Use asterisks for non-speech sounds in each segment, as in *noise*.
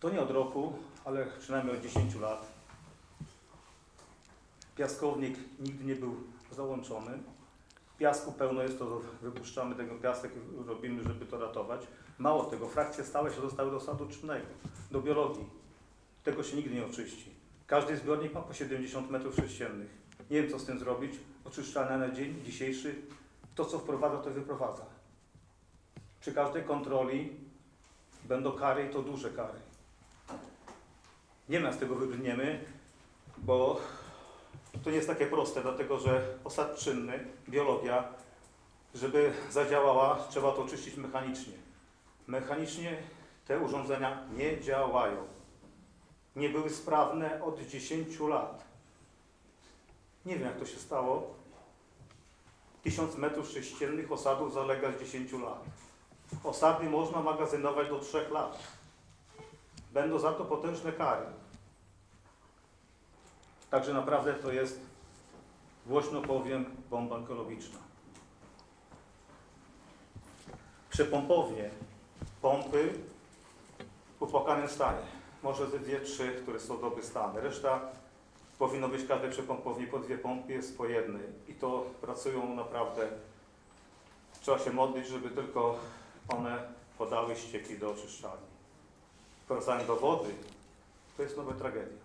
To nie od roku, ale przynajmniej od 10 lat. Piaskownik nigdy nie był załączony. Piasku pełno jest, to wypuszczamy tego piasek, robimy, żeby to ratować. Mało tego, frakcje stałe się dostały do sadu czynnego, do biologii. Tego się nigdy nie oczyści. Każdy zbiornik ma po 70 metrów sześciennych. Nie wiem, co z tym zrobić. Oczyszczalnia na dzień dzisiejszy, to co wprowadza, to wyprowadza. Przy każdej kontroli będą kary i to duże kary. Nie ma z tego wybrniemy, bo to nie jest takie proste, dlatego że osad czynny, biologia, żeby zadziałała, trzeba to oczyścić mechanicznie. Mechanicznie te urządzenia nie działają. Nie były sprawne od 10 lat. Nie wiem, jak to się stało. 1000 metrów sześciennych osadów zalega z 10 lat. Osady można magazynować do 3 lat. Będą za to potężne kary. Także naprawdę to jest, głośno powiem, bomba ekologiczna. Przepompownie, pompy w upłakanym stanie. Może ze dwie, trzy, które są doby stany. Reszta powinno być w każdej przepompowni po dwie pompy, jest po jednej. I to pracują naprawdę. Trzeba się modlić, żeby tylko one podały ścieki do oczyszczalni. Wracając do wody, to jest nowa tragedia.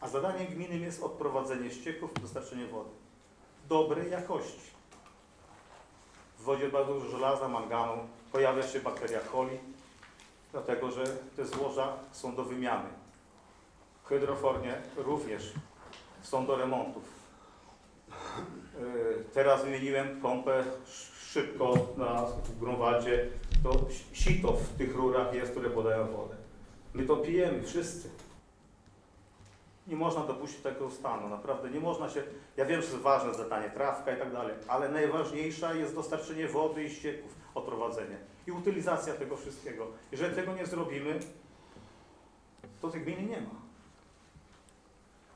A zadaniem gminy jest odprowadzenie ścieków i dostarczenie wody. Dobrej jakości. W wodzie bardzo dużo żelaza, manganu, pojawia się bakteria coli, dlatego że te złoża są do wymiany. Hydrofornie również są do remontów. Yy, Teraz wymieniłem pompę szybko na Grunwaldzie. To sito w tych rurach jest, które podają wodę. My to pijemy wszyscy. Nie można dopuścić takiego stanu, naprawdę nie można się, ja wiem, że jest ważne zadanie, trawka i tak dalej, ale najważniejsza jest dostarczenie wody i ścieków, odprowadzenie i utylizacja tego wszystkiego. Jeżeli tego nie zrobimy, to tej gminy nie ma.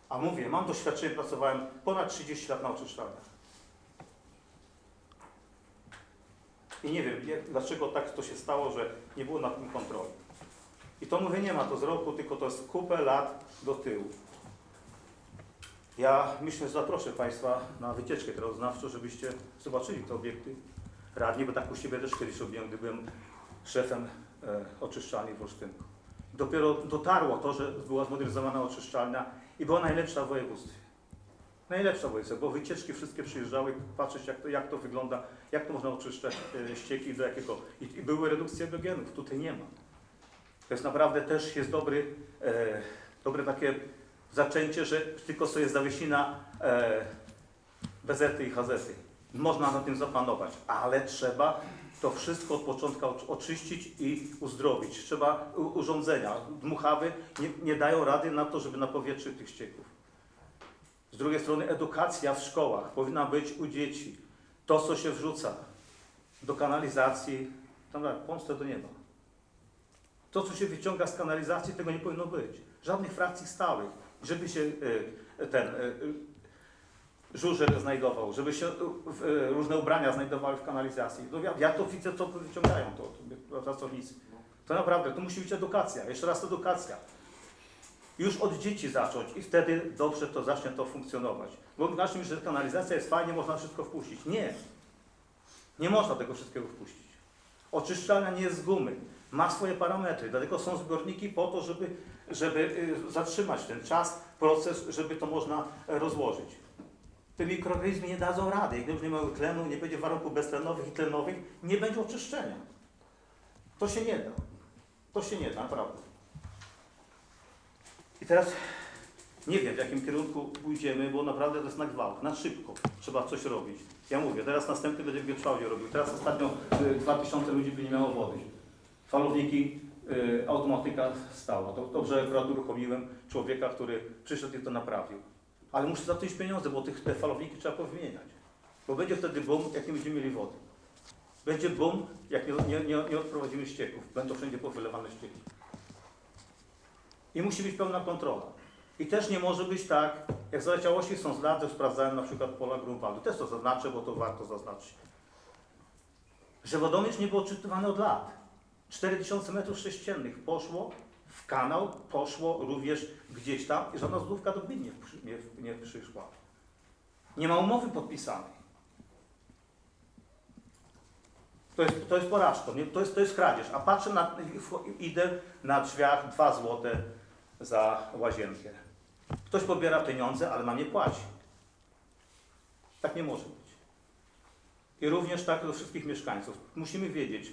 A mówię, mam doświadczenie, pracowałem ponad 30 lat na oczyszczalniach. I nie wiem, dlaczego tak to się stało, że nie było nad tym kontroli. I to mówię, nie ma to z roku, tylko to jest kupę lat do tyłu. Ja myślę, że zaproszę Państwa na wycieczkę krajoznawczą, żebyście zobaczyli te obiekty radni, bo tak u siebie też kiedyś robiłem, gdy byłem szefem e, oczyszczalni w Olsztynku. Dopiero dotarło to, że była zmodernizowana oczyszczalnia i była najlepsza w województwie. Najlepsza w bo wycieczki wszystkie przyjeżdżały patrzeć, jak to, jak to wygląda, jak to można oczyszczać e, ścieki do jakiego. I, I były redukcje biogenów, tutaj nie ma. To jest naprawdę też jest dobry, e, dobre takie zaczęcie, że tylko sobie zawiesina e, bezety i hazety. Można na tym zapanować, ale trzeba to wszystko od początku oczy- oczyścić i uzdrowić. Trzeba urządzenia, dmuchawy nie, nie dają rady na to, żeby napowietrzyć tych ścieków. Z drugiej strony edukacja w szkołach powinna być u dzieci. To, co się wrzuca do kanalizacji, tam w Polsce to nie ma. To, co się wyciąga z kanalizacji, tego nie powinno być. Żadnych frakcji stałych, żeby się e, ten e, żurzel znajdował, żeby się e, e, różne ubrania znajdowały w kanalizacji. No ja, ja to widzę, co wyciągają to, to pracownicy. To naprawdę, to musi być edukacja. Jeszcze raz edukacja. Już od dzieci zacząć i wtedy dobrze to zacznie to funkcjonować. Bo inaczej, że kanalizacja jest fajnie, można wszystko wpuścić. Nie. Nie można tego wszystkiego wpuścić. Oczyszczalnia nie jest z gumy. Ma swoje parametry, dlatego są zbiorniki po to, żeby, żeby y, zatrzymać ten czas, proces, żeby to można e, rozłożyć. Te mikroorganizmy nie dadzą rady. Jak już nie mają tlenu, nie będzie warunków beztlenowych i tlenowych, nie będzie oczyszczenia. To się nie da. To się nie da, naprawdę. I teraz nie wiem, w jakim kierunku pójdziemy, bo naprawdę to jest na gwałt, na szybko. Trzeba coś robić. Ja mówię, teraz następny będzie w Wietrzchowie robił. Teraz ostatnio y, 2000 ludzi by nie miało wody. Falowniki, y, automatyka stała. To dobrze akurat uruchomiłem człowieka, który przyszedł i to naprawił. Ale muszę za to pieniądze, bo tych, te falowniki trzeba powymieniać. Bo będzie wtedy boom, jak nie będziemy mieli wody. Będzie boom, jak nie, nie, nie odprowadzimy ścieków. Będą wszędzie powylewane ścieki. I musi być pełna kontrola. I też nie może być tak, jak zaleciałości są z lat, sprawdzałem na przykład pola Grunwaldu. Też to zaznaczę, bo to warto zaznaczyć. Że wodomierz nie był odczytywany od lat. 4000 metrów sześciennych poszło w kanał, poszło również gdzieś tam i żadna złotówka do gminy nie, nie, nie przyszła. Nie ma umowy podpisanej. To jest, to jest porażka, nie? To, jest, to jest kradzież. A patrzę, na, idę na drzwiach 2 złote za łazienkę. Ktoś pobiera pieniądze, ale nam nie płaci. Tak nie może być. I również tak do wszystkich mieszkańców. Musimy wiedzieć,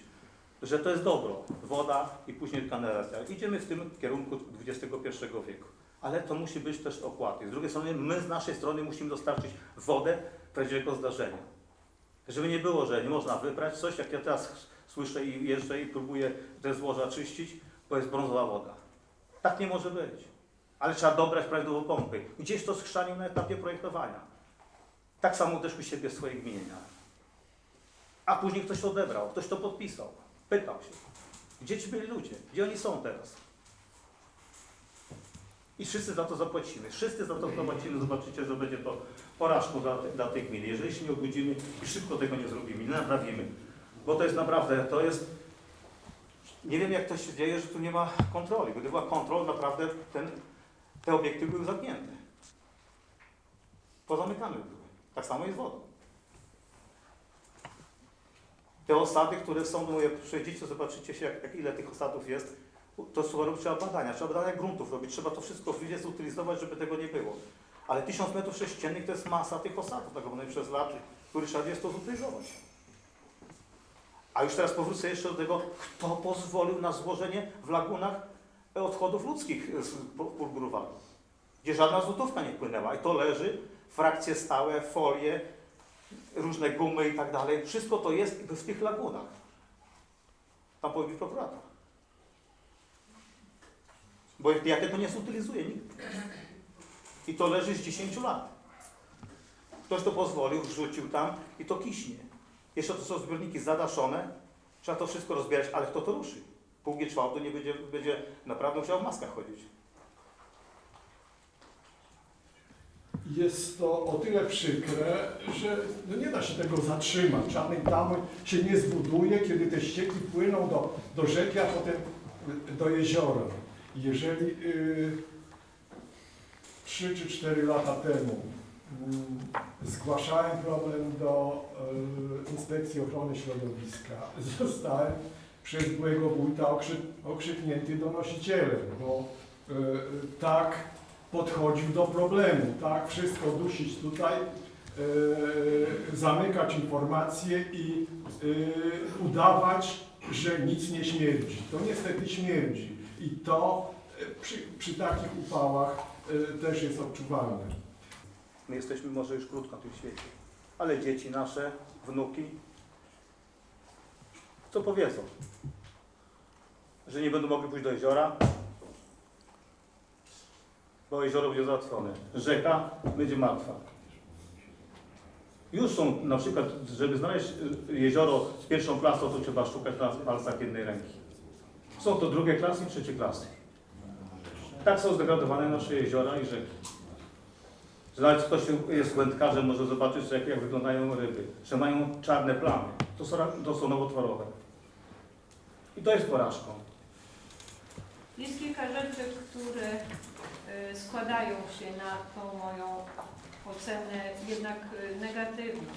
że to jest dobro, woda i później kanalizacja. Idziemy w tym kierunku XXI wieku. Ale to musi być też opłaty. Z drugiej strony my z naszej strony musimy dostarczyć wodę jego zdarzenia. Żeby nie było, że nie można wybrać coś, jak ja teraz słyszę i jeżdżę i próbuję te złoża czyścić, bo jest brązowa woda. Tak nie może być. Ale trzeba dobrać prawidłowo pompy. Gdzieś to schrzanił na etapie projektowania. Tak samo też u siebie w swojej gminie. A później ktoś to odebrał, ktoś to podpisał. Pytał się, gdzie ci byli ludzie, gdzie oni są teraz? I wszyscy za to zapłacimy. Wszyscy za to zapłacimy. Zobaczycie, że będzie to porażką dla, dla tej gminy. Jeżeli się nie obudzimy i szybko tego nie zrobimy, nie naprawimy. Bo to jest naprawdę, to jest... Nie wiem, jak to się dzieje, że tu nie ma kontroli. Gdyby była kontrola, naprawdę ten, te obiekty były zamknięte. Pozamykane były. Tak samo jest wodą. Te osady, które są, no jak przejdziecie, zobaczycie się, jak, jak ile tych osadów jest, to robić trzeba badania, trzeba badania gruntów robić, trzeba to wszystko wiecie, zutylizować, żeby tego nie było. Ale 1000 metrów sześciennych to jest masa tych osadów, naprawdę przez lat, który trzeba jest to zutylizować. A już teraz powrócę jeszcze do tego, kto pozwolił na złożenie w lagunach odchodów ludzkich z pól Gruwala, gdzie żadna złotówka nie wpłynęła. I to leży, frakcje stałe, folie, różne gumy i tak dalej. Wszystko to jest w tych lagunach. Tam powinien być prokurator. Bo ja tego nie zutylizuję nigdy. I to leży z 10 lat. Ktoś to pozwolił, wrzucił tam i to kiśnie. Jeszcze to są zbiorniki zadaszone, trzeba to wszystko rozbierać, ale kto to ruszy? Pół G czwartu nie będzie, będzie naprawdę musiał w maskach chodzić. Jest to o tyle przykre, że no nie da się tego zatrzymać. Żadnej tamy się nie zbuduje, kiedy te ścieki płyną do, do rzeki, a potem do jeziora. Jeżeli y, 3 czy 4 lata temu zgłaszałem problem do y, Inspekcji Ochrony Środowiska, *laughs* zostałem przez byłego wójta okrzy, okrzyknięty donosicielem, bo y, tak podchodził do problemu, tak? Wszystko dusić tutaj, e, zamykać informacje i e, udawać, że nic nie śmierdzi. To niestety śmierdzi i to e, przy, przy takich upałach e, też jest odczuwalne. My jesteśmy może już krótko na tym świecie, ale dzieci nasze, wnuki, co powiedzą? Że nie będą mogli pójść do jeziora, bo jezioro będzie załatwione. Rzeka będzie martwa. Już są na przykład, żeby znaleźć y, jezioro z pierwszą klasą, to trzeba szukać na palcach jednej ręki. Są to drugie klasy i trzecie klasy. Tak są zdegradowane nasze jeziora i rzeki. Że nawet ktoś jest wędkarzem, może zobaczyć, jak, jak wyglądają ryby. Że mają czarne plamy. To są, to są nowotworowe. I to jest porażką. Jest kilka rzeczy, które y, składają się na tą moją ocenę jednak y, negatywną.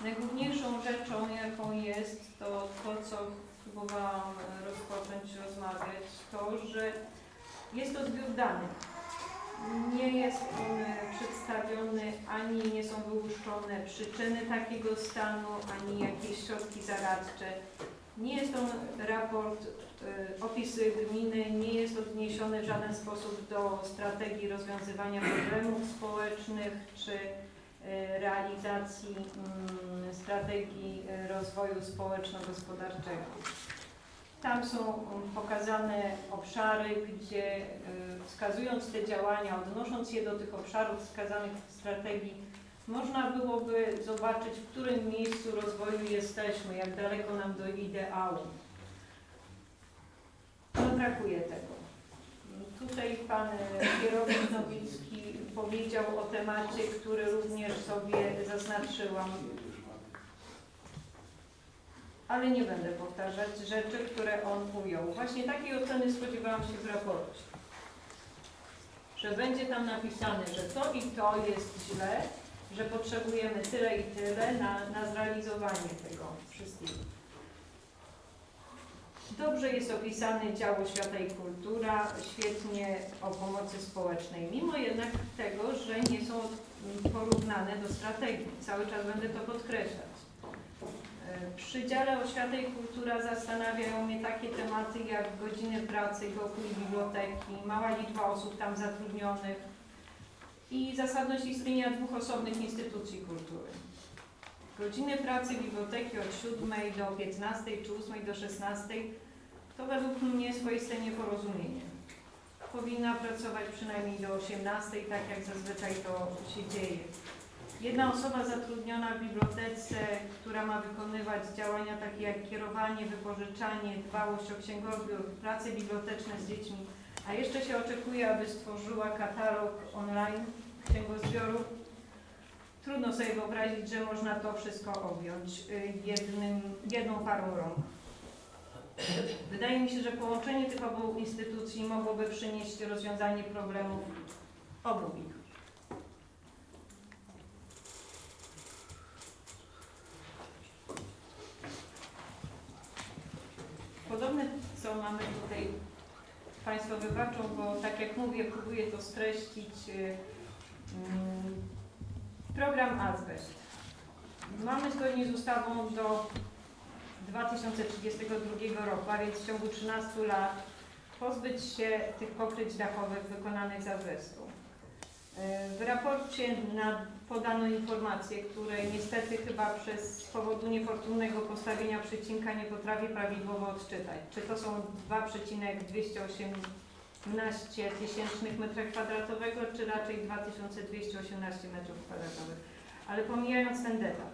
Najgłówniejszą rzeczą, jaką jest, to to, co próbowałam y, rozpocząć rozmawiać, to, że jest to zbiór danych. Nie jest on przedstawiony, ani nie są wyłuszczone przyczyny takiego stanu, ani jakieś środki zaradcze. Nie jest to raport, y, opisy gminy, nie jest odniesiony w żaden sposób do strategii rozwiązywania problemów społecznych czy y, realizacji mm, strategii y, rozwoju społeczno-gospodarczego. Tam są mm, pokazane obszary, gdzie y, wskazując te działania, odnosząc je do tych obszarów wskazanych w strategii, można byłoby zobaczyć, w którym miejscu rozwoju jesteśmy, jak daleko nam do ideału. No brakuje tego. Tutaj pan kierownik Nowicki powiedział o temacie, który również sobie zaznaczyłam. Ale nie będę powtarzać rzeczy, które on ujął. Właśnie takiej oceny spodziewałam się w raporcie. Że będzie tam napisane, że to i to jest źle, że potrzebujemy tyle i tyle na, na zrealizowanie tego wszystkiego. Dobrze jest opisany dział oświata i kultura, świetnie o pomocy społecznej, mimo jednak tego, że nie są porównane do strategii. Cały czas będę to podkreślać. Przy dziale oświata i kultura zastanawiają mnie takie tematy jak godziny pracy, wokół biblioteki, mała liczba osób tam zatrudnionych i zasadność istnienia dwóch osobnych instytucji kultury. Godziny pracy biblioteki od 7 do 15 czy 8 do 16 to według mnie swoiste nieporozumienie. Powinna pracować przynajmniej do 18, tak jak zazwyczaj to się dzieje. Jedna osoba zatrudniona w bibliotece, która ma wykonywać działania takie jak kierowanie, wypożyczanie, dbałość o księgoodbiór, prace biblioteczne z dziećmi, a jeszcze się oczekuje, aby stworzyła katalog online księgozbioru. Trudno sobie wyobrazić, że można to wszystko objąć y, jednym, jedną parą rąk. Wydaje mi się, że połączenie tych obu instytucji mogłoby przynieść rozwiązanie problemów obu ich. Mamy tutaj, Państwo wybaczą, bo tak jak mówię, próbuję to streścić. y, mm, Program Azbest. Mamy zgodnie z ustawą do 2032 roku, a więc w ciągu 13 lat pozbyć się tych pokryć dachowych wykonanych z azbestu. Y, W raporcie na, podano informacje, które niestety chyba przez z powodu niefortunnego postawienia przecinka nie potrafię prawidłowo odczytać. Czy to są 2,218 tysięcznych metrów kwadratowego, czy raczej 2218 metrów kwadratowych. Ale pomijając ten detal,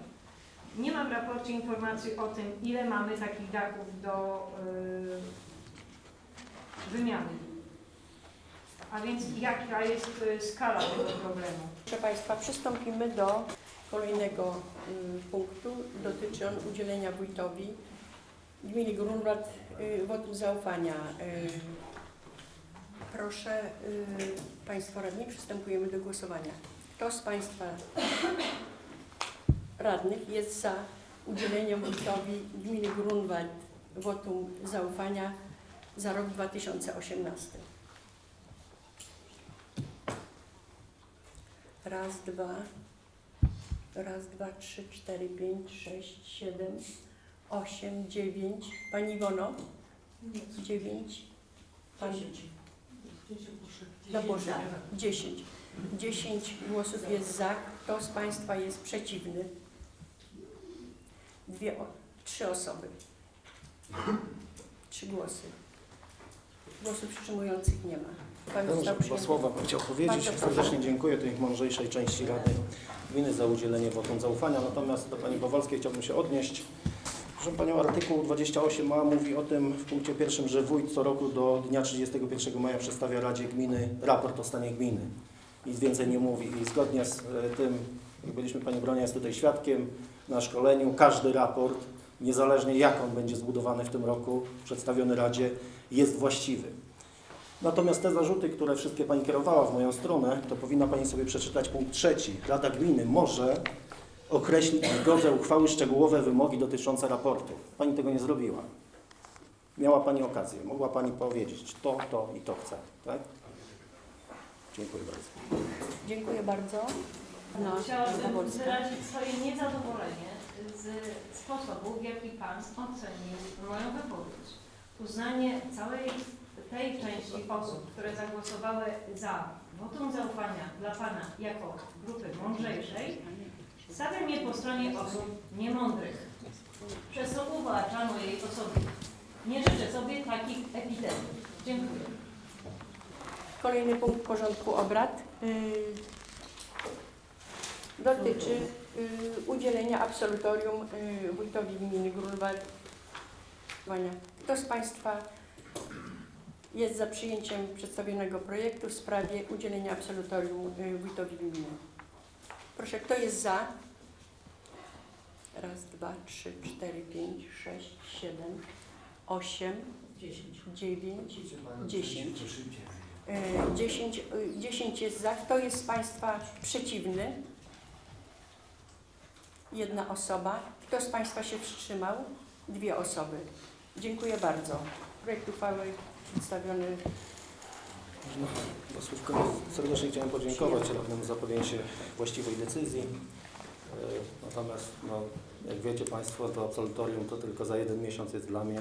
nie ma w raporcie informacji o tym, ile mamy takich dachów do y, wymiany. A więc jaka jest y, skala tego problemu? Proszę Państwa, przystąpimy do kolejnego y, punktu. Dotyczy on udzielenia wójtowi gminy Grunwald y, wotum zaufania. Proszę Państwa radni, przystępujemy do głosowania. Kto z Państwa radnych jest za udzieleniem wójtowi gminy Grunwald wotum zaufania za rok 2018? Raz, dwa, raz, dwa, trzy, cztery, pięć, sześć, siedem, osiem, dziewięć. Pani Iwono? Dziewięć. Pan? No Boże, dziesięć. Dziesięć głosów jest za. Kto z Państwa jest przeciwny? Dwie, trzy osoby. Trzy głosy. Głosów wstrzymujących nie ma. Pan został dwa przyjęty. słowa bym chciał powiedzieć. Bardzo proszę. Serdecznie dziękuję tej mądrzejszej części Rady Gminy za udzielenie wotum zaufania. Natomiast do Pani Powalskiej chciałbym się odnieść. Proszę Panią, artykuł 28a mówi o tym w punkcie pierwszym, że wójt co roku do dnia 31 maja przedstawia Radzie Gminy raport o stanie gminy. Nic więcej nie mówi. I zgodnie z e, tym, jak byliśmy Pani Bronia jest tutaj świadkiem na szkoleniu, każdy raport, niezależnie jak on będzie zbudowany w tym roku, przedstawiony Radzie, jest właściwy. Natomiast te zarzuty, które wszystkie Pani kierowała w moją stronę, to powinna Pani sobie przeczytać punkt trzeci. Rada Gminy może określić w drodze uchwały szczegółowe wymogi dotyczące raportu. Pani tego nie zrobiła. Miała Pani okazję, mogła Pani powiedzieć to, to i to chcę. Tak? Dziękuję bardzo. Dziękuję bardzo. No, Chciałabym wyrazić swoje niezadowolenie z sposobu, w jaki Pan ocenił moją wypowiedź. Uznanie całej tej części osób, które zagłosowały za wotum zaufania dla Pana jako grupy mądrzejszej, stawia mnie po stronie osób niemądrych. Przez co uwłaczano jej osobie. Nie życzę sobie takich epitetów. Dziękuję. Kolejny punkt porządku obrad y, dotyczy y, udzielenia absolutorium y, wójtowi gminy Grunwald. Kto z Państwa jest za przyjęciem przedstawionego projektu w sprawie udzielenia absolutorium y, wójtowi gminy? Proszę, kto jest za? Raz, dwa, trzy, cztery, pięć, sześć, siedem, osiem, dziewięć, dziesięć. E, Dziesięć, e, dziesięć jest za. Kto jest z Państwa przeciwny? Jedna osoba. Kto z Państwa się wstrzymał? Dwie osoby. Dziękuję bardzo. Projekt uchwały przedstawiony. Słówka serdecznie chciałem podziękować radnemu za podjęcie właściwej decyzji. E, Natomiast, no, jak wiecie Państwo, to absolutorium to tylko za jeden miesiąc jest dla mnie,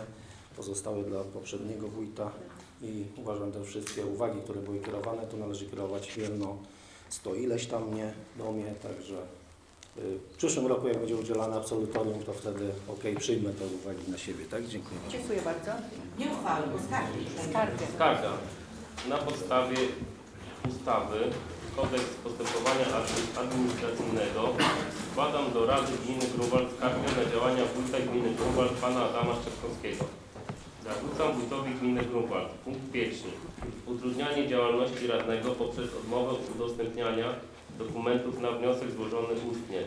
pozostałe dla poprzedniego wójta i uważam, że wszystkie uwagi, które były kierowane, tu należy kierować jedno sto ileś tam nie do mnie, także w przyszłym roku, jak będzie udzielane absolutorium, to wtedy ok, przyjmę te uwagi na siebie, tak? Dziękuję bardzo. Dziękuję bardzo. Nie uchwały, bo skargi. Skargę. Skarga. Na podstawie ustawy Kodeks Postępowania Admi- Administracyjnego składam do Rady Gminy Grunwald skargę na działania wójta Gminy Grunwald pana Adama Szczepkowskiego. Zarzucam wójtowi Gminy Grunwald. Punkt pierwszy. Utrudnianie działalności radnego poprzez odmowę udostępniania dokumentów na wniosek złożony ustnie.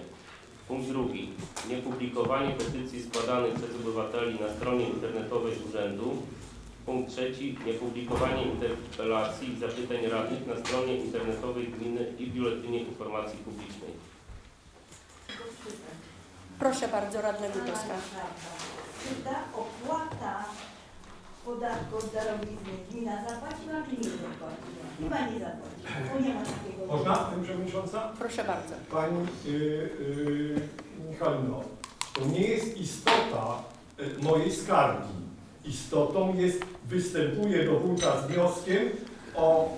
Punkt drugi. Niepublikowanie petycji składanych przez obywateli na stronie internetowej urzędu. Punkt trzeci. Niepublikowanie interpelacji i zapytań radnych na stronie internetowej gminy i biuletynie informacji publicznej. Proszę bardzo, radny Wójtowska. Czy ta opłata podatku od darowizny gmina zapłaciła, czy nie zapłaciła? Chyba nie zapłaciła, bo nie ma takiego. Można, Pani Przewodnicząca? Proszę bardzo. Pani y, y, Michalino, to nie jest istota y, mojej skargi. Istotą jest, występuję do wójta z wnioskiem o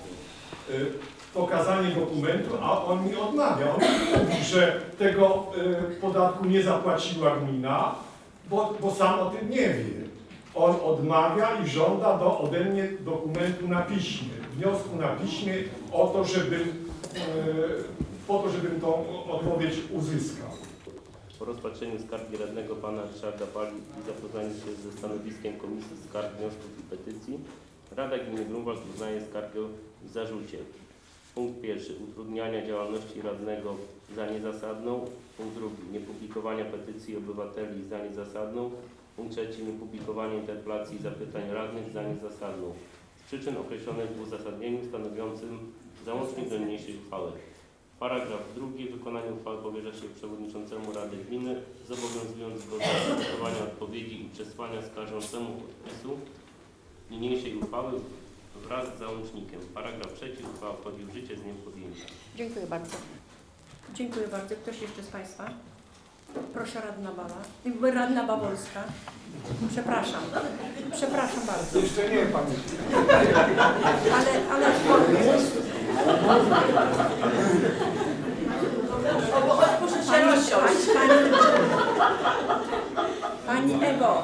y, pokazanie dokumentu, a on mi odmawia. On mówi, że tego y, podatku nie zapłaciła gmina, bo, bo sam o tym nie wie. On odmawia i żąda do, ode mnie dokumentu na piśmie, wniosku na piśmie o to, żebym, y, po to, żebym tą odpowiedź uzyskał. Po rozpatrzeniu skargi radnego pana Ryszarda Pali i zapoznaniu się ze stanowiskiem Komisji Skarg, Wniosków i Petycji, Rada Gminy Grunwald uznaje skargę w zarzucie. Punkt pierwszy. Utrudniania działalności radnego za niezasadną. Punkt drugi. Niepublikowania petycji obywateli za niezasadną. Punkt trzeci. Niepublikowanie interpelacji i zapytań radnych za niezasadną. Z przyczyn określonych w uzasadnieniu stanowiącym załącznik do niniejszej uchwały. Paragraf drugi. Wykonanie uchwały powierza się przewodniczącemu Rady Gminy, zobowiązując go do przygotowania odpowiedzi i przesłania skarżącemu podpisu niniejszej uchwały wraz z załącznikiem. Paragraf trzeci. Uchwała wchodzi w życie z dniem podjęcia. Dziękuję bardzo. Dziękuję bardzo. Ktoś jeszcze z Państwa? Proszę radna Bala. Radna Bawolska. Przepraszam. Przepraszam bardzo. Jeszcze nie, Pani. Ale, ale pani, pani, pani Ewo,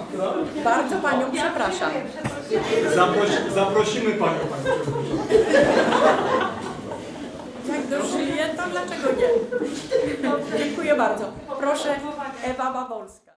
bardzo Panią przepraszam. Zaprosi, zaprosimy Panią, dlaczego nie? Dziękuję bardzo. Proszę, Ewa Bawolska.